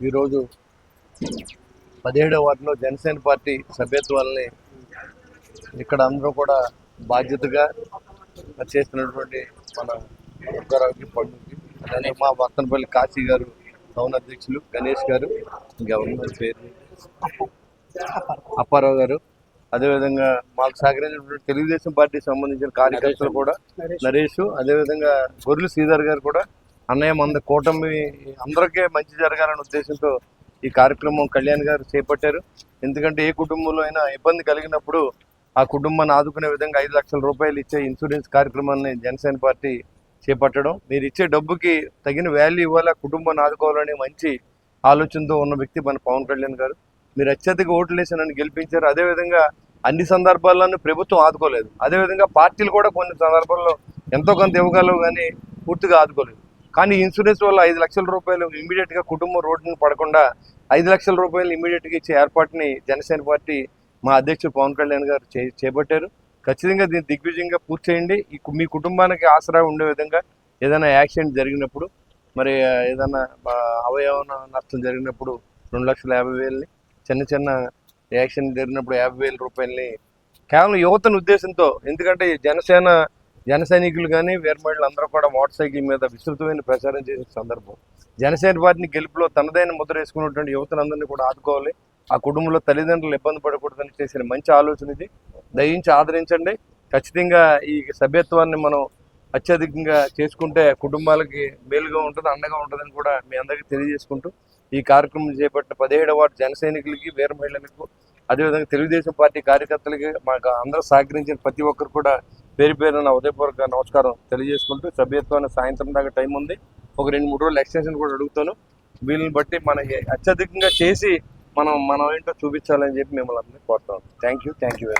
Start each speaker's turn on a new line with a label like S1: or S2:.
S1: ఈరోజు పదిహేడవ వార్డులో జనసేన పార్టీ సభ్యత్వాలని ఇక్కడ అందరూ కూడా బాధ్యతగా చేస్తున్నటువంటి మన దుర్గారావుకి పండుగకి అలానే మా వర్తనపల్లి కాశీ గారు టౌన్ అధ్యక్షులు గణేష్ గారు గవర్నర్ పేరు? అప్పారావు గారు. అదేవిధంగా మాకు సహకరించినటువంటి తెలుగుదేశం పార్టీ సంబంధించిన కార్యకర్తలు కూడా నరేష్. అదేవిధంగా గొర్రెలు శ్రీధర్ గారు కూడా అన్నయ్య మంద కూటమి అందరికీ మంచి జరగాలనే ఉద్దేశంతో ఈ కార్యక్రమం కళ్యాణ్ గారు చేపట్టారు. ఎందుకంటే ఏ కుటుంబంలో అయినా ఇబ్బంది కలిగినప్పుడు ఆ కుటుంబాన్ని ఆదుకునే విధంగా ఐదు లక్షల రూపాయలు ఇచ్చే ఇన్సూరెన్స్ కార్యక్రమాన్ని జనసేన పార్టీ చేపట్టడం మీరు ఇచ్చే డబ్బుకి తగిన వాల్యూ ఇవ్వాలి ఆ కుటుంబాన్ని ఆదుకోవాలనే మంచి ఆలోచనతో ఉన్న వ్యక్తి మన పవన్ కళ్యాణ్ గారు. మీరు అత్యధిక ఓట్లు వేసి నన్ను గెలిపించారు. అదేవిధంగా అన్ని సందర్భాల్లోనూ ప్రభుత్వం ఆదుకోలేదు. అదేవిధంగా పార్టీలు కూడా కొన్ని సందర్భాల్లో ఎంతో కొంత ఇవ్వగలవు కానీ పూర్తిగా ఆదుకోలేదు. కానీ ఇన్సూరెన్స్ వల్ల ఐదు లక్షల రూపాయలు ఇమీడియట్గా కుటుంబం రోడ్డుని పడకుండా ఐదు లక్షల రూపాయలు ఇమీడియట్గా ఇచ్చే ఏర్పాటుని జనసేన పార్టీ మా అధ్యక్షుడు పవన్ కళ్యాణ్ గారు చే- చేపట్టారు. ఖచ్చితంగా దీన్ని దిగ్విజయంగా పూర్తి చేయండి. మీ కుటుంబానికి ఆసరా ఉండే విధంగా ఏదైనా యాక్సిడెంట్ జరిగినప్పుడు మరి ఏదైనా అవయవన అవయవ నష్టం జరిగినప్పుడు రెండు లక్షల యాభై వేలని చిన్న చిన్న యాక్సిడెంట్ జరిగినప్పుడు యాభై వేల రూపాయలని కేవలం యువతను ఉద్దేశంతో ఎందుకంటే జనసేన జన సైనికులు కానీ వీరమహిళలు అందరూ కూడా మోటార్ సైకిల్ మీద విస్తృతమైన ప్రచారం చేసిన సందర్భం. జనసేన పార్టీని గెలుపులో తనదైన ముద్ర వేసుకున్నటువంటి యువతలందరినీ కూడా ఆదుకోవాలి. ఆ కుటుంబంలో తల్లిదండ్రులు ఇబ్బంది పడకూడదని చేసిన మంచి ఆలోచన ఇది. దయించి ఆదరించండి. ఖచ్చితంగా ఈ సభ్యత్వాన్ని మనం అత్యధికంగా చేసుకుంటే కుటుంబాలకి మేలుగా ఉంటుంది అండగా ఉంటుందని కూడా మీ అందరికీ తెలియజేసుకుంటూ ఈ కార్యక్రమం చేపట్టిన పదిహేడు వార్డు జన సైనికులకి వీర మహిళలకు అదేవిధంగా తెలుగుదేశం పార్టీ కార్యకర్తలకి మాకు అందరూ సహకరించిన ప్రతి ఒక్కరు కూడా పేరు పేరున ఉదయపూర్వక నమస్కారం తెలియజేసుకుంటూ సభ్యత్వాన్ని సాయంత్రం దాకా టైం ఉంది. ఒక రెండు మూడు రోజులు ఎక్స్టెన్షన్ కూడా అడుగుతాను. వీళ్ళని బట్టి మనకి అత్యధికంగా చేసి మనం మనం ఏంటో చూపించాలని చెప్పి మిమ్మల్ని అందరినీ కోరుతాం thank you thank you very